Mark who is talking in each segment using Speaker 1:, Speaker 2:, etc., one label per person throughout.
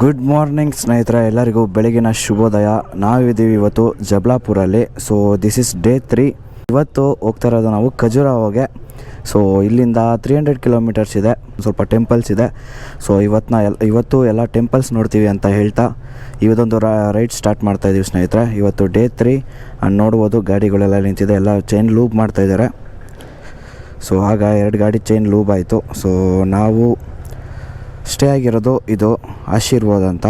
Speaker 1: Good morning ಸ್ನೇಹಿತರೆ. ಎಲ್ಲರಿಗೂ ಬೆಳಗಿನ ಶುಭೋದಯ. ನಾವಿದ್ದೀವಿ ಇವತ್ತು ಜಬ್ಲಾಪುರಲ್ಲಿ. So this is day three ಇವತ್ತು ಹೋಗ್ತಾ ಇರೋದು ನಾವು ಖಜುರಾಹೋಗೆ. ಸೊ ಇಲ್ಲಿಂದ ತ್ರೀ ಹಂಡ್ರೆಡ್ ಕಿಲೋಮೀಟರ್ಸ್ ಇದೆ. ಸ್ವಲ್ಪ ಟೆಂಪಲ್ಸ್ ಇದೆ. ಸೊ ಇವತ್ತಿನ ಎಲ್, ಇವತ್ತು ಎಲ್ಲ ಟೆಂಪಲ್ಸ್ ನೋಡ್ತೀವಿ ಅಂತ ಹೇಳ್ತಾ ಇವತ್ತೊಂದು ರೈಡ್ ಸ್ಟಾರ್ಟ್ ಮಾಡ್ತಾ ಇದ್ದೀವಿ ಸ್ನೇಹಿತರೆ. ಇವತ್ತು ಡೇ ತ್ರೀ ನೋಡ್ಬೋದು ಗಾಡಿಗಳೆಲ್ಲ ನಿಂತಿದೆ. ಎಲ್ಲ ಚೈನ್ ಲೂಪ್ ಮಾಡ್ತಾ ಇದ್ದಾರೆ. ಸೊ ಆಗ ಎರಡು ಗಾಡಿ ಚೈನ್ ಲೂಬ್ ಆಯಿತು. ಸೊ ನಾವು ಸ್ಟೇ ಆಗಿರೋದು ಇದು. ಆಶೀರ್ವಾದ್ ಅಂತ.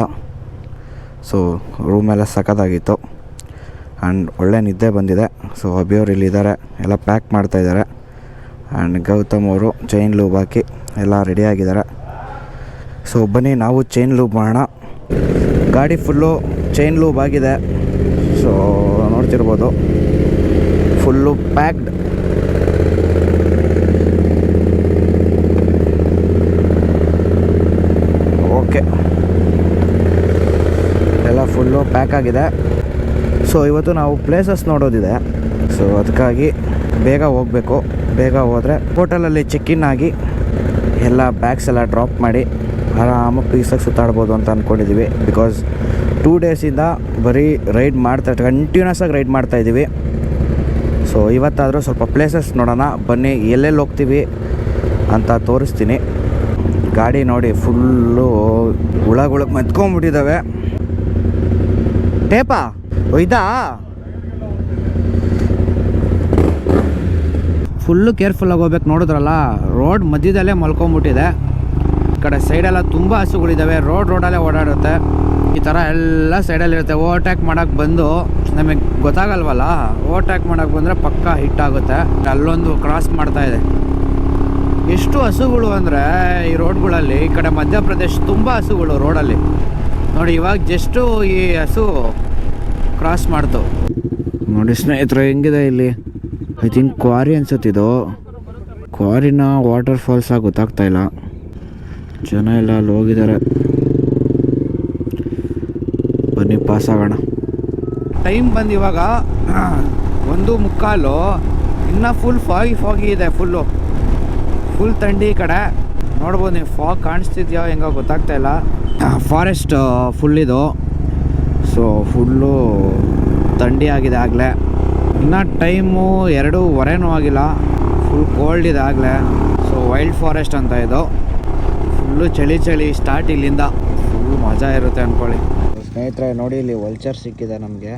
Speaker 1: ಸೊ ರೂಮೆಲ್ಲ ಸಖತ್ತಾಗಿತ್ತು. ಆ್ಯಂಡ್ ಒಳ್ಳೆ ನಿದ್ದೆ ಬಂದಿದೆ. ಸೊ ಅಭಿಯವ್ರು ಇಲ್ಲಿದ್ದಾರೆ. ಎಲ್ಲ ಪ್ಯಾಕ್ ಮಾಡ್ತಾಯಿದ್ದಾರೆ ಆ್ಯಂಡ್ ಗೌತಮ್ ಅವರು ಚೈನ್ ಲೂಬ್ ಹಾಕಿ ಎಲ್ಲ ರೆಡಿಯಾಗಿದ್ದಾರೆ ಸೊ ಬನ್ನಿ, ನಾವು ಚೈನ್ ಲೂಬ್ ಮಾಡೋಣ. ಗಾಡಿ ಫುಲ್ಲು ಚೈನ್ ಲೂಬ್ ಆಗಿದೆ. ಸೊ ನೋಡ್ತಿರ್ಬೋದು. ಫುಲ್ಲು ಪ್ಯಾಕ್ಡ್ ಎಲ್ಲ ಫುಲ್ಲು ಪ್ಯಾಕ್ ಆಗಿದೆ. ಸೊ ಇವತ್ತು ನಾವು ಪ್ಲೇಸಸ್ ನೋಡೋದಿದೆ. ಸೊ ಅದಕ್ಕಾಗಿ ಬೇಗ ಹೋಗಬೇಕು. ಬೇಗ ಹೋದರೆ ಹೋಟೆಲಲ್ಲಿ ಚೆಕ್ ಇನ್ ಆಗಿ ಎಲ್ಲ ಬ್ಯಾಗ್ಸ್ ಎಲ್ಲ ಡ್ರಾಪ್ ಮಾಡಿ ಆರಾಮಾಗಿ ಪೀಸಾಗಿ ಸುತ್ತಾಡ್ಬೋದು ಅಂತ ಅಂದ್ಕೊಂಡಿದ್ದೀವಿ ಬಿಕಾಸ್ ಟೂ ಡೇಸಿಂದ ಬರೀ ರೈಡ್ ಮಾಡ್ತಾ ಕಂಟಿನ್ಯೂಸ್ ಆಗಿ ರೈಡ್ ಮಾಡ್ತಾ ಇದ್ದೀವಿ ಸೊ ಇವತ್ತಾದರೂ ಸ್ವಲ್ಪ ಪ್ಲೇಸಸ್ ನೋಡೋಣ. ಬನ್ನಿ, ಎಲ್ಲೆಲ್ಲಿ ಹೋಗ್ತೀವಿ ಅಂತ ತೋರಿಸ್ತೀನಿ. ಗಾಡಿ ನೋಡಿ ಫುಲ್ಲು ಹುಳಗಳು ಮೆತ್ಕೊಂಡ್ಬಿಟ್ಟಿದ್ದಾವೆ ಟೇಪಾ ಒಯ್ದಾ? ಫುಲ್ಲು ಕೇರ್ಫುಲ್ಲಾಗಿ ಹೋಗ್ಬೇಕು ನೋಡಿದ್ರಲ್ಲ, ರೋಡ್ ಮಧ್ಯದಲ್ಲೇ ಮಲ್ಕೊಂಬಿಟ್ಟಿದೆ. ಈ ಕಡೆ ಸೈಡೆಲ್ಲ ತುಂಬ ಹಸುಗಳಿದ್ದಾವೆ ರೋಡ್ ರೋಡಲ್ಲೇ ಓಡಾಡುತ್ತೆ. ಈ ಥರ ಎಲ್ಲ ಸೈಡಲ್ಲಿರುತ್ತೆ ಓವರ್ಟ್ಯಾಕ್ ಮಾಡೋಕ್ಕೆ ಬಂದು, ನಮಗೆ ಗೊತ್ತಾಗಲ್ವಲ್ಲ ಓವರ್ಟ್ಯಾಕ್ ಮಾಡೋಕ್ಕೆ ಬಂದರೆ ಪಕ್ಕ ಹಿಟ್ ಆಗುತ್ತೆ. ಅಲ್ಲೊಂದು ಕ್ರಾಸ್ ಮಾಡ್ತಾ ಇದೆ. ಎಷ್ಟು ಹಸುಗಳು ಅಂದರೆ ಈ ರೋಡ್ಗಳಲ್ಲಿ, ಈ ಕಡೆ ಮಧ್ಯಪ್ರದೇಶ ತುಂಬ ಹಸುಗಳು ರೋಡಲ್ಲಿ. ನೋಡಿ, ಇವಾಗ ಜಸ್ಟು ಈ ಹಸು ಕ್ರಾಸ್ ಮಾಡ್ತು. ನೋಡಿ ಸ್ನೇಹಿತರೆ, ಹೆಂಗಿದೆ ಇಲ್ಲಿ? ಐ ಥಿಂಕ್ ಕ್ವಾರಿ ಅನ್ಸುತ್ತಿದ್ದು ಕ್ವಾರಿನ ವಾಟರ್ ಫಾಲ್ಸ್ ಆಗಿ ಗೊತ್ತಾಗ್ತಾ ಇಲ್ಲ. ಜನ ಎಲ್ಲ ಅಲ್ಲಿ ಹೋಗಿದ್ದಾರೆ. ಬನ್ನಿ ಪಾಸ್ ಆಗೋಣ. ಟೈಮ್ ಬಂದು ಇವಾಗ ಒಂದು ಮುಕ್ಕಾಲು, ಇನ್ನೂ ಫುಲ್ ಫಾಗಿ ಫಾಗಿ ಇದೆ ಫುಲ್ಲು ಫುಲ್ ಥಂಡಿ ಕಡೆ ನೋಡ್ಬೋದು ನೀವು ಫಾಗ್ ಕಾಣಿಸ್ತಿದ್ಯೋ ಹೆಂಗೋ ಗೊತ್ತಾಗ್ತಾ ಇಲ್ಲ. ಫಾರೆಸ್ಟ್ ಫುಲ್ ಇದು. ಸೊ ಫುಲ್ಲು ಥಂಡಿ ಆಗಿದೆ ಆಗಲೇ. ಇನ್ನು ಟೈಮು ಎರಡೂವರೆನೂ ಆಗಿಲ್ಲ. ಫುಲ್ ಕೋಲ್ಡ್ ಇದೆ ಆಗಲೇ. ಸೊ ವೈಲ್ಡ್ ಫಾರೆಸ್ಟ್ ಅಂತ ಇದು. ಫುಲ್ಲು ಚಳಿ ಚಳಿ ಸ್ಟಾರ್ಟ್ ಇಲ್ಲಿಂದ. ಫುಲ್ ಮಜಾ ಇರುತ್ತೆ ಅಂದ್ಕೊಳ್ಳಿ ಸ್ನೇಹಿತರೆ, ನೋಡಿ ಇಲ್ಲಿ ವಲ್ಚರ್ ಸಿಕ್ಕಿದೆ ನಮಗೆ.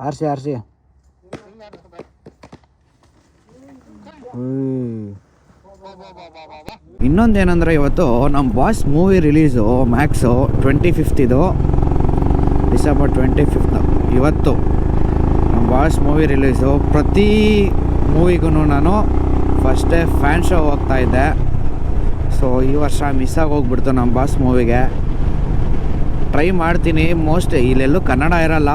Speaker 1: ಆರ್ಸಿ ಆರ್ಸಿ. ಇನ್ನೊಂದೇನಂದ್ರೆ ಇವತ್ತು ನಮ್ಮ boss movie release, Max twenty ಇದು ಡಿಸೆಂಬರ್ ಟ್ವೆಂಟಿ ಫಿಫ್ತ್. ಇವತ್ತು ನಮ್ಮ ಬಾಸ್ ಮೂವಿ ರಿಲೀಸು. ಪ್ರತಿ ಮೂವಿಗೂ ನಾನು ಫಸ್ಟೇ ಫ್ಯಾನ್ ಶೋ ಹೋಗ್ತಾ ಇದ್ದೆ. ಸೊ ಈ ವರ್ಷ ಮಿಸ್ ಹೋಗ್ಬಿಡ್ತು ನಮ್ಮ ಬಾಸ್ ಮೂವಿಗೆ. ಟ್ರೈ ಮಾಡ್ತೀನಿ. ಮೋಸ್ಟ್ ಇಲ್ಲೆಲ್ಲೂ ಕನ್ನಡ ಇರಲ್ಲ.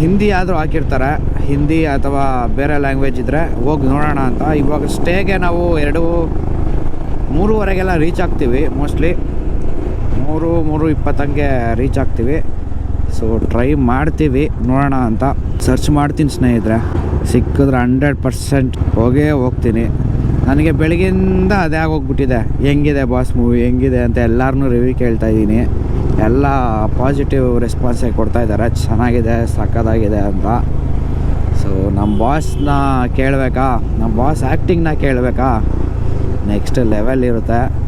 Speaker 1: ಹಿಂದಿ ಆದರೂ ಹಾಕಿರ್ತಾರೆ. ಹಿಂದಿ ಅಥವಾ ಬೇರೆ ಲ್ಯಾಂಗ್ವೇಜ್ ಇದ್ದರೆ ಹೋಗಿ ನೋಡೋಣ ಅಂತ. ಇವಾಗ ಸ್ಟೇಗೆ ನಾವು ಎರಡು, ಮೂರುವರೆಗೆಲ್ಲ ರೀಚ್ ಆಗ್ತೀವಿ ಮೋಸ್ಟ್ಲಿ ಮೂರು ಮೂರು ಇಪ್ಪತ್ತಂಗೆ ರೀಚ್ ಆಗ್ತೀವಿ. ಸೊ ಟ್ರೈ ಮಾಡ್ತೀವಿ, ನೋಡೋಣ ಅಂತ. ಸರ್ಚ್ ಮಾಡ್ತೀನಿ ಸ್ನೇಹಿತರೆ. ಸಿಕ್ಕಿದ್ರೆ ಹಂಡ್ರೆಡ್ ಪರ್ಸೆಂಟ್ ಹೋಗೇ ಹೋಗ್ತೀನಿ. ನನಗೆ ಬೆಳಗಿಂದ ಅದೇ ಆಗೋಗ್ಬಿಟ್ಟಿದೆ. ಹೆಂಗಿದೆ ಬಾಸ್ ಮೂವಿ ಹೆಂಗಿದೆ ಅಂತ ಎಲ್ಲರನ್ನೂ ರಿವ್ಯೂ ಕೇಳ್ತಾ ಇದ್ದೀನಿ. ಎಲ್ಲ ಪಾಸಿಟಿವ್ ರೆಸ್ಪಾನ್ಸೇ ಕೊಡ್ತಾ ಇದ್ದಾರೆ. ಚೆನ್ನಾಗಿದೆ ಸಕ್ಕತ್ತಾಗಿದೆ ಅಂತ. ಸೊ ನಮ್ಮ ಬಾಸ್ನ ಕೇಳಬೇಕಾ? ನಮ್ಮ ಬಾಸ್ ಆ್ಯಕ್ಟಿಂಗ್ನ ಕೇಳಬೇಕಾ? ನೆಕ್ಸ್ಟ್ ಲೆವೆಲ್ ಇರುತ್ತೆ.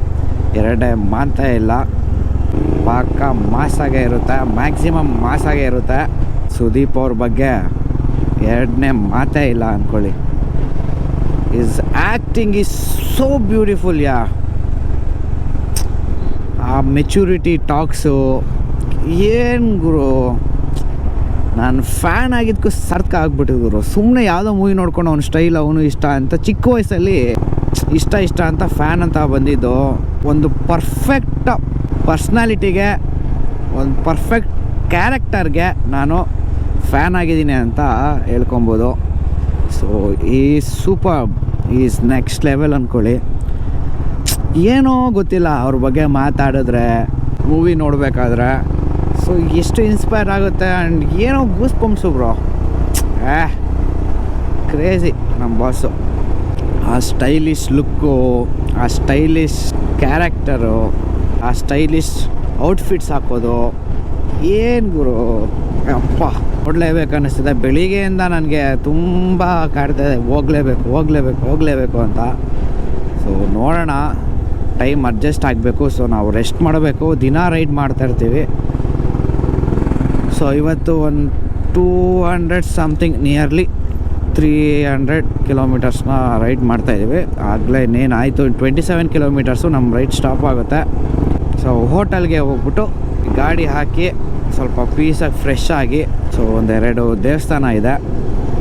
Speaker 1: ಎರಡೇ ಮಾತೇ ಇಲ್ಲ. ಪಕ್ಕ ಮಾಸಾಗೆ ಇರುತ್ತೆ. ಮ್ಯಾಕ್ಸಿಮಮ್ ಮಾಸಾಗೆ ಇರುತ್ತೆ. ಸುದೀಪ್ ಅವ್ರ ಬಗ್ಗೆ ಎರಡನೇ ಮಾತೇ ಇಲ್ಲ ಅಂದ್ಕೊಳ್ಳಿ is acting is so beautiful yeah ಆ ಮೆಚುರಿಟಿ ಟಾಕ್ಸು ಏನು ಗುರು? ನಾನು ಫ್ಯಾನ್ ಆಗಿದ್ದಕ್ಕೂ ಸರ್ಕ ಗುರು. ಸುಮ್ಮನೆ ಯಾವುದೋ ಮೂವಿ ನೋಡ್ಕೊಂಡು ಅವ್ನ ಸ್ಟೈಲ್ ಅವನು ಇಷ್ಟ ಅಂತ ಚಿಕ್ಕ ವಯಸ್ಸಲ್ಲಿ ಇಷ್ಟ ಇಷ್ಟ ಅಂತ ಫ್ಯಾನ್ ಅಂತ ಬಂದಿದ್ದು. ಒಂದು ಪರ್ಫೆಕ್ಟ್ ಪರ್ಸ್ನಾಲಿಟಿಗೆ ಒಂದು ಪರ್ಫೆಕ್ಟ್ ಕ್ಯಾರೆಕ್ಟರ್ಗೆ ನಾನು ಫ್ಯಾನ್ ಆಗಿದ್ದೀನಿ ಅಂತ ಹೇಳ್ಕೊಬೋದು. ಸೊ ಈ ಸೂಪರ್ ಈಸ್ ನೆಕ್ಸ್ಟ್ ಲೆವೆಲ್ ಅಂದ್ಕೊಳ್ಳಿ ಏನೋ ಗೊತ್ತಿಲ್ಲ ಅವ್ರ ಬಗ್ಗೆ ಮಾತಾಡಿದ್ರೆ ಮೂವಿ ನೋಡಬೇಕಾದ್ರೆ. ಸೊ ಎಷ್ಟು ಇನ್ಸ್ಪೈರ್ ಆಗುತ್ತೆ ಆ್ಯಂಡ್ ಏನೋ ಗೂಸ್ ಪಂಪ್ಸು ಬ್ರೋ ಏ ಕ್ರೇಜಿ ನಮ್ಮ ಬಾಸು ಆ ಸ್ಟೈಲಿಶ್ ಲುಕ್ಕು ಆ ಸ್ಟೈಲಿಶ್ ಕ್ಯಾರೆಕ್ಟರು ಆ ಸ್ಟೈಲಿಶ್ ಔಟ್ಫಿಟ್ಸ್ ಹಾಕೋದು, ಏನು ಗುರು? ಅಪ್ಪ ನೋಡಲೇಬೇಕು ಅನ್ನಿಸ್ತಿದೆ ಬೆಳಿಗ್ಗೆಯಿಂದ ನನಗೆ ತುಂಬ ಕಾಡ್ತಾಯಿದೆ ಹೋಗಲೇಬೇಕು, ಹೋಗ್ಲೇಬೇಕು, ಹೋಗಲೇಬೇಕು ಅಂತ. ಸೊ ನೋಡೋಣ. ಟೈಮ್ ಅಡ್ಜಸ್ಟ್ ಆಗಬೇಕು ಸೊ ನಾವು ರೆಸ್ಟ್ ಮಾಡಬೇಕು, ದಿನ ರೈಡ್ ಮಾಡ್ತಾ ಇರ್ತೀವಿ. ಸೊ ಇವತ್ತು ಒಂದು two hundred something nearly three hundred ಕಿಲೋಮೀಟರ್ಸ್ನ ride ಮಾಡ್ತಾಯಿದ್ದೀವಿ ಆಗಲೇ ಇನ್ನೇನು ಆಯಿತು ಟ್ವೆಂಟಿ ಸೆವೆನ್ ಕಿಲೋಮೀಟರ್ಸು ನಮ್ಮ ರೈಡ್ ಸ್ಟಾಪ್ ಆಗುತ್ತೆ ಸೊ ಹೋಟೆಲ್ಗೆ ಹೋಗ್ಬಿಟ್ಟು ಗಾಡಿ ಹಾಕಿ ಸ್ವಲ್ಪ ಪೀಸಾಗಿ ಫ್ರೆಶ್ ಆಗಿ ಸೊ ಒಂದೆರಡು ದೇವಸ್ಥಾನ ಇದೆ.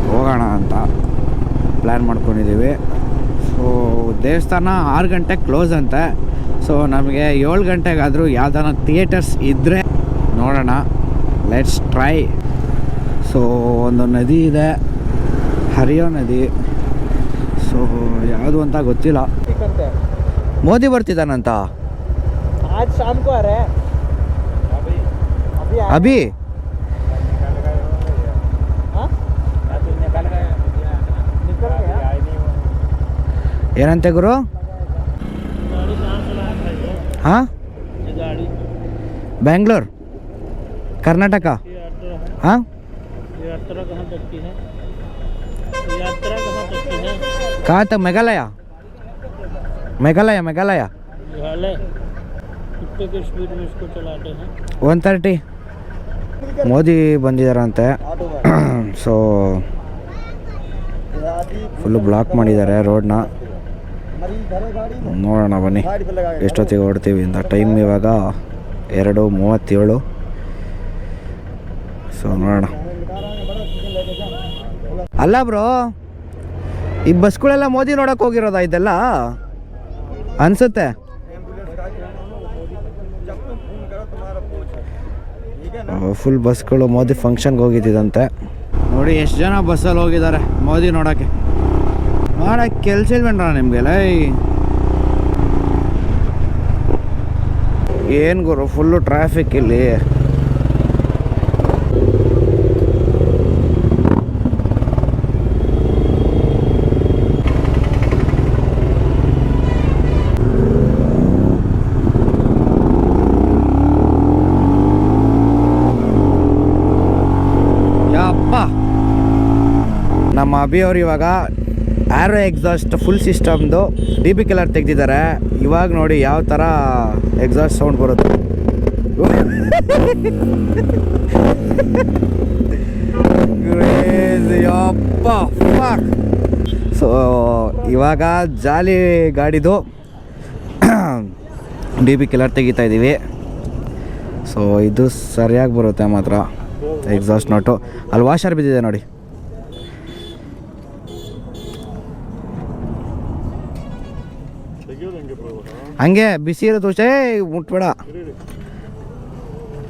Speaker 1: ಹೋಗೋಣ ಅಂತ ಪ್ಲ್ಯಾನ್ ಮಾಡ್ಕೊಂಡಿದ್ದೀವಿ. ಸೊ ದೇವಸ್ಥಾನ ಆರು ಗಂಟೆಗೆ ಕ್ಲೋಸ್ ಅಂತೆ. ಸೊ ನಮಗೆ ಏಳು ಗಂಟೆಗಾದರೂ ಯಾವ್ದಾನ ಥಿಯೇಟರ್ಸ್ ಇದ್ದರೆ ನೋಡೋಣ. ಲೆಟ್ಸ್ ಟ್ರೈ ಸೊ ಒಂದು ನದಿ ಇದೆ. ಹರಿಯೋ ನದಿ. ಸೊ ಯಾವುದು ಅಂತ ಗೊತ್ತಿಲ್ಲ. ಮೋದಿ ಬರ್ತಿದ್ದಾನಂತ? ಅಭಿ? ಏನಂತೆ ಗುರು
Speaker 2: गाड़ी कहाँ चला है
Speaker 1: ಹಾಂ
Speaker 2: ये गाड़ी
Speaker 1: ಬ್ಯಾಂಗ್ಳೂರ್ ಕರ್ನಾಟಕ
Speaker 2: ये यात्रा है
Speaker 1: ಹಾಂ
Speaker 2: ये यात्रा कहाँ तक की है ये यात्रा कहाँ तक की है
Speaker 1: ಕಾ ತ ಮೇಘಾಲಯ ಮೇಘಾಲಯ ಮೇಘಾಲಯ
Speaker 2: मेघालय कितने की स्पीड में इसको चलाते हैं
Speaker 1: ಒನ್ ತರ್ಟಿ ಮೋದಿ ಬಂದಿದ್ದಾರಂತೆ ಸೊ ಫುಲ್ಲು ಬ್ಲಾಕ್ ಮಾಡಿದ್ದಾರೆ ರೋಡ್ನ ನೋಡೋಣ ಬನ್ನಿ. ಎಷ್ಟೊತ್ತಿಗೆ ಹೊಡ್ತೀವಿ ಅಂತ. ಟೈಮ್ ಇವಾಗ ಎರಡು ಮೂವತ್ತೇಳು. ಸೊ ನೋಡೋಣ. ಅಲ್ಲ ಬ್ರೋ, ಈ ಬಸ್ಗಳೆಲ್ಲ ಮೋದಿ ನೋಡಕ್ಕೆ ಹೋಗಿರೋದಾ ಇದೆಲ್ಲ? ಅನ್ಸುತ್ತೆ. ಫುಲ್ ಬಸ್ಗಳು ಮೋದಿ ಫಂಕ್ಷನ್ಗೆ ಹೋಗಿದ್ದಂತೆ ನೋಡಿ, ಎಷ್ಟು ಜನ ಬಸ್ಸಲ್ಲಿ ಹೋಗಿದ್ದಾರೆ ಮೋದಿ ನೋಡೋಕ್ಕೆ. ಮಾಡಕ್ಕೆ ಕೆಲಸ ನಿಮಗೆ ನಿಮಗೆಲ್ಲ? ಏನು ಗುರು ಫುಲ್ಲು ಟ್ರಾಫಿಕ್ ಇಲ್ಲಿ. ನಮ್ಮ ಅಭಿ ಅವ್ರು ಇವಾಗ ಆ್ಯರೋ ಎಕ್ಸಾಸ್ಟ್ ಫುಲ್ ಸಿಸ್ಟಮ್ದು ಡಿ ಬಿ ಕಲರ್ ತೆಗೆದಿದ್ದಾರೆ. ಇವಾಗ ನೋಡಿ ಯಾವ ಥರ ಎಕ್ಸಾಸ್ಟ್ ಸೌಂಡ್ ಬರುತ್ತೆ. ಸೊ ಇವಾಗ ಜಾಲಿ ಗಾಡಿದು ಡಿ ಬಿ ಕೆಲರ್ ತೆಗಿತಾ ಇದ್ದೀವಿ. ಸೊ ಇದು ಸರಿಯಾಗಿ ಬರುತ್ತೆ ಮಾತ್ರ. ಎಕ್ಸಾಸ್ಟ್ ನೋಟು ಅಲ್ಲಿ ವಾಷರ್ ಬಿದ್ದಿದೆ ನೋಡಿ. ಹಂಗೆ ಬಿಸಿ ಇರೋ ದೋಸೆ ಮುಟ್ಬೇಡ.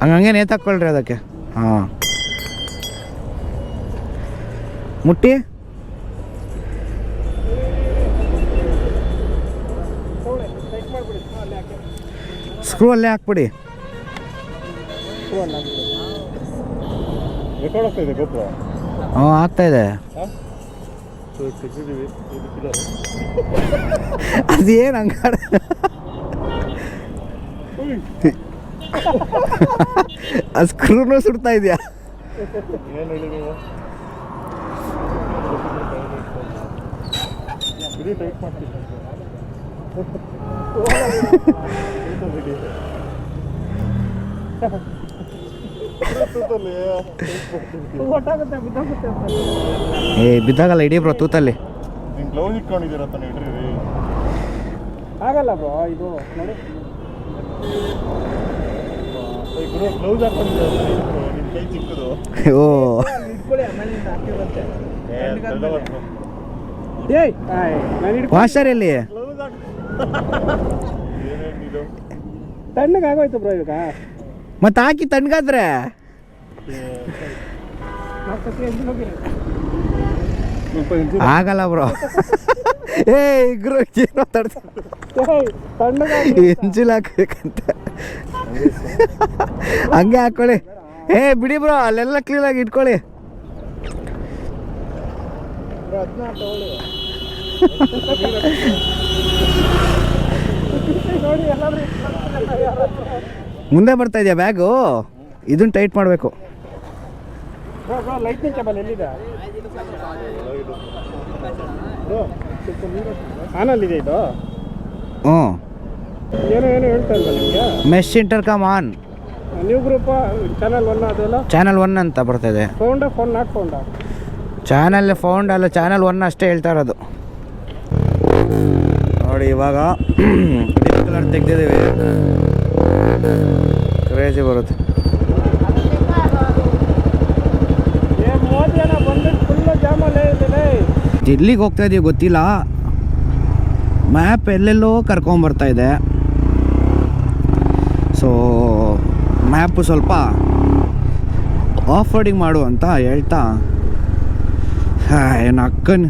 Speaker 1: ಹಂಗಂಗೆ ನೇತಾಕೊಳ್ರಿ ಅದಕ್ಕೆ. ಹಾಂ. ಮುಟ್ಟಿ? ಸ್ಕ್ರೂ ಅಲ್ಲೇ ಹಾಕ್ಬಿಡಿ.
Speaker 3: ಆಗ್ತಾ ಇದೆ
Speaker 1: ಹ್ಞೂ ಆಗ್ತಾ ಇದೆ. ಅದೇನು ಹಂಗಾಡ ಸ್ಕ್ರೂನು ಸುಡ್ತಾ ಇದೆಯಾ? ಏ ಬಿದ್ದಾಗಲ್ಲ ಇಡೀ ಬ್ರೋ ತೂತಲ್ಲಿ.
Speaker 2: ಆಗಲ್ಲ ಬ್ರೋ ಇದು ನೋಡಿ.
Speaker 1: ಓ. ವಾಷರ್ ಎಲ್ಲಿ
Speaker 2: ತಣ್ಣಗಾಗೋಯ್ತು ಬ್ರೋ ಇವಾಗ.
Speaker 1: ಮತ್ತೆ ಹಾಕಿ ತಣ್ಣಗಾದ್ರೆ? ಆಗಲ್ಲ ಬ್ರೋ ಏ ಇಗ್ರು ಏನೋ
Speaker 3: ತಣ್ಣಗಾಗಿ
Speaker 1: ಎಂಜಿಲ್ ಹಾಕ್ಬೇಕಂತ. ಹಂಗೆ ಹಾಕೊಳ್ಳಿ. ಏ ಬಿಡಿ ಬ್ರೋ ಅಲ್ಲೆಲ್ಲ ಕ್ಲೀನಾಗಿ ಇಟ್ಕೊಳ್ಳಿ. ಮುಂದೆ ಬರ್ತಾ ಇದೆಯಾ ಬ್ಯಾಗು? ಇದನ್ನ ಟೈಟ್ ಮಾಡಬೇಕು.
Speaker 3: ಲೈಟ್ ಕೇಬಲ್ ಎಲ್ಲಿದೆ? ಆನಲ್ಲಿದೆ ಇದು
Speaker 1: ಹ್ಞೂ.
Speaker 3: ಏನೋ ಏನೋ ಹೇಳ್ತಾ ಇಲ್ವಾ ನಿಮಗೆ?
Speaker 1: Mesh intercom on
Speaker 3: new group channel one ಅದೆಲ್ಲ?
Speaker 1: ಚಾನಲ್ ಒನ್ ಅಂತ ಬರ್ತದೆ.
Speaker 3: Found phone not found
Speaker 1: channel found ಅಲ್ಲ ಚಾನಲ್ ಒನ್ ಅಷ್ಟೇ ಹೇಳ್ತಾ ಇರೋದು. ನೋಡಿ ಇವಾಗ ಕಲರ್ ತೆಗ್ದಿದ್ದೀವಿ. ಕ್ರೇಜಿ ಬರುತ್ತೆ.
Speaker 3: ಮೋದಿ ಜನ ಬಂದ್ಬಿಟ್ಟು ಫುಲ್ಲು ಜಾಮಲ್ಲೇ
Speaker 1: ಎಲ್ಲಿಗೆ ಹೋಗ್ತಾ ಇದೀವಿ ಗೊತ್ತಿಲ್ಲ. ಮ್ಯಾಪ್ ಎಲ್ಲೆಲ್ಲೋ ಕರ್ಕೊಂಬರ್ತಾ ಇದೆ. ಸೊ ಮ್ಯಾಪು ಸ್ವಲ್ಪ ಆಫ್ ರೋಡಿಂಗ್ ಮಾಡು ಅಂತ ಹೇಳ್ತಾ ಏನು ಅಕ್ಕನ್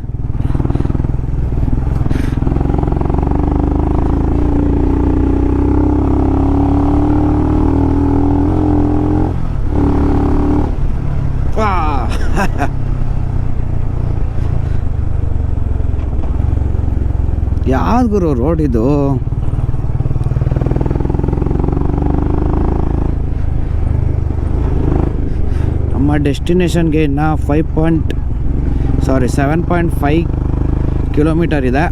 Speaker 1: ಯಾವ್ದು ಗುರು ರೋಡ್ ಇದು. ನಮ್ಮ ಡೆಸ್ಟಿನೇಷನ್ಗೆ ಇನ್ನು five point sorry seven point five kilometre ಇದೆ.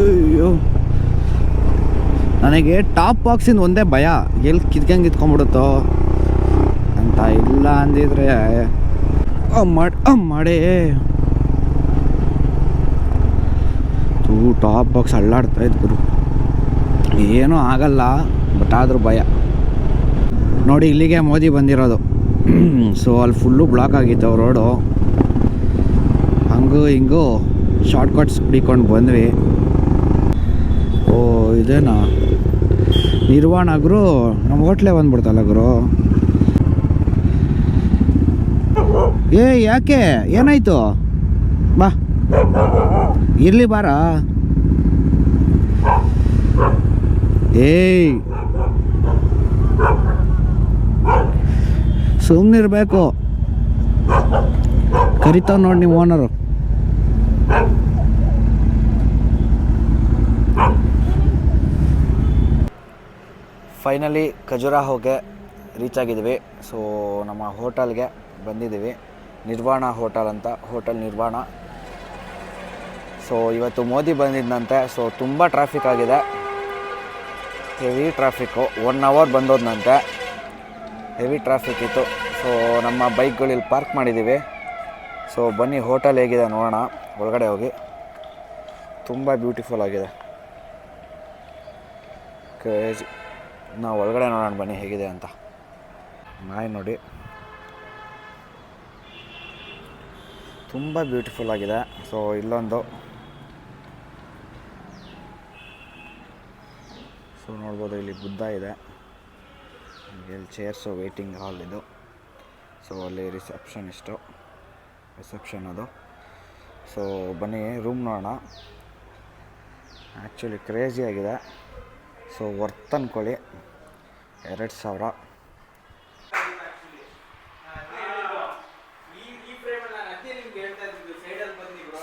Speaker 1: ಅಯ್ಯೋ. ನನಗೆ ಟಾಪ್ ಬಾಕ್ಸಿಂದ ಒಂದೇ ಭಯ. ಎಲ್ಲಿ ಕಿತ್ಕಂಗೆ ಇತ್ಕೊಂಡ್ಬಿಡುತ್ತೋ ಅಂತ ಇಲ್ಲ ಅಂದಿದ್ರೆ ಮಾಡಿ ಮಾಡಿ ತೂ ಟಾಪ್ ಬಾಕ್ಸ್ ಅಳ್ಳಾಡ್ತಾ ಇದ್ರು. ಏನೂ ಆಗಲ್ಲ ಬಟ್ ಆದರೂ ಭಯ. ನೋಡಿ, ಇಲ್ಲಿಗೆ ಮೋದಿ ಬಂದಿರೋದು. ಸೊ ಅಲ್ಲಿ ಫುಲ್ಲು ಬ್ಲಾಕ್ ಆಗಿತ್ತು ರೋಡು ಹಂಗೂ ಹಿಂಗೂ ಶಾರ್ಟ್ ಕಟ್ಸ್ ಹುಡಿಕೊಂಡು ಬಂದ್ವಿ. ಓ, ಇದೇನಾ? ನಿರ್ವಾಣ ಗುರು ನಮ್ಮ ಹೋಟ್ಲೇ ಬಂದ್ಬಿಡ್ತಲ್ಲ ಗುರು. ಏ, ಯಾಕೆ? ಏನಾಯ್ತು? ಬಾ. ಇರಲಿ ಬಾರ. ಏಯ್. ಸುಮ್ಮನಿರ್ಬೇಕು ಕರಿತಾವ ನೋಡಿ ನೀವು ಓನರು. ಫೈನಲಿ ಖಜುರಾಹೋಗೆ ರೀಚ್ ಆಗಿದ್ದೀವಿ ಸೊ ನಮ್ಮ ಹೋಟೆಲ್ಗೆ ಬಂದಿದ್ದೀವಿ. ನಿರ್ವಾಣ ಹೋಟೆಲ್ ಅಂತ, ಹೋಟೆಲ್ ನಿರ್ವಾಣ. ಸೊ ಇವತ್ತು ಮೋದಿ ಬಂದಿದ್ದಂತೆ ಸೊ ತುಂಬ ಟ್ರಾಫಿಕ್ ಆಗಿದೆ. ಹೆವಿ ಟ್ರಾಫಿಕ್ಕು ಒನ್ ಅವರ್ ಬಂದೋದ್ನಂತೆ. ಹೆವಿ ಟ್ರಾಫಿಕ್ ಇತ್ತು. ಸೊ ನಮ್ಮ ಬೈಕ್ಗಳು ಇಲ್ಲಿ ಪಾರ್ಕ್ ಮಾಡಿದ್ದೀವಿ ಸೊ ಬನ್ನಿ ಹೋಟೆಲ್ ಹೇಗಿದೆ ನೋಡೋಣ. ಒಳಗಡೆ ಹೋಗಿ. ತುಂಬ ಬ್ಯೂಟಿಫುಲ್ ಆಗಿದೆ. ಕ್ರೇಜಿ ನಾವು ಒಳಗಡೆ ನೋಡೋಣ ಬನ್ನಿ, ಹೇಗಿದೆ ಅಂತ. ನಾಯಿ ನೋಡಿ. ತುಂಬ ಬ್ಯೂಟಿಫುಲ್ ಆಗಿದೆ. ಸೊ ಇಲ್ಲೊಂದು. ಸೊ ನೋಡ್ಬೋದು ಇಲ್ಲಿ ಬುದ್ಧ ಇದೆ. ಇಲ್ಲಿ ಚೇರ್ಸು ವೇಟಿಂಗ್ ಹಾಲ್ ಇದು. ಸೊ ಅಲ್ಲಿ ರಿಸೆಪ್ಷನ್ ಇಷ್ಟು ರಿಸೆಪ್ಷನ್ ಅದು. ಸೊ ಬನ್ನಿ ರೂಮ್ ನೋಡೋಣ. ಆ್ಯಕ್ಚುಲಿ ಕ್ರೇಜಿ ಆಗಿದೆ. ಸೊ ವರ್ತ್ ಅಂದ್ಕೊಳ್ಳಿ ಎರಡು ಸಾವಿರ.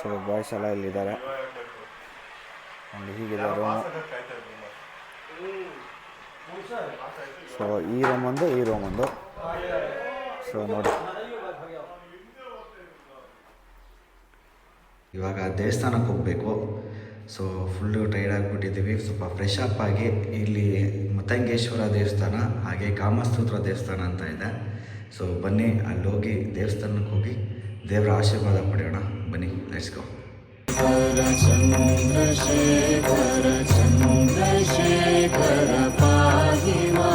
Speaker 1: ಸೊ ಬಾಯ್ಸ್ ಎಲ್ಲ ಇಲ್ಲಿದ್ದಾರೆ. ಹೀಗಿದೆ ಸೊ ಈ ರೂಮ್ ಒಂದು, ಈ ರೂಮ್ ಒಂದು. ಸೊ ನೋಡಿ. ಇವಾಗ ದೇವಸ್ಥಾನಕ್ಕೆ ಹೋಗಬೇಕು. ಸೊ ಫುಲ್ಲು ಟೈರ್ಡ್ ಆಗಿಬಿಟ್ಟಿದ್ದೀವಿ. ಸ್ವಲ್ಪ ಫ್ರೆಶ್ ಅಪ್ ಆಗಿ ಇಲ್ಲಿ ಮತಂಗೇಶ್ವರ ದೇವಸ್ಥಾನ, ಹಾಗೆ ಕಾಮಸ್ತೂತ್ರ ದೇವಸ್ಥಾನ ಅಂತ ಇದೆ. ಸೊ ಬನ್ನಿ ಅಲ್ಲಿ ಹೋಗಿ ದೇವಸ್ಥಾನಕ್ಕೆ ಹೋಗಿ ದೇವರ ಆಶೀರ್ವಾದ ಪಡೆಯೋಣ. ಬನ್ನಿ ಲೆಟ್ಸ್ ಗೋ
Speaker 4: ಚಂದ್ರಶೇಖರ ಚಂದ್ರಶೇಖರ ಪಾಹಿವಾ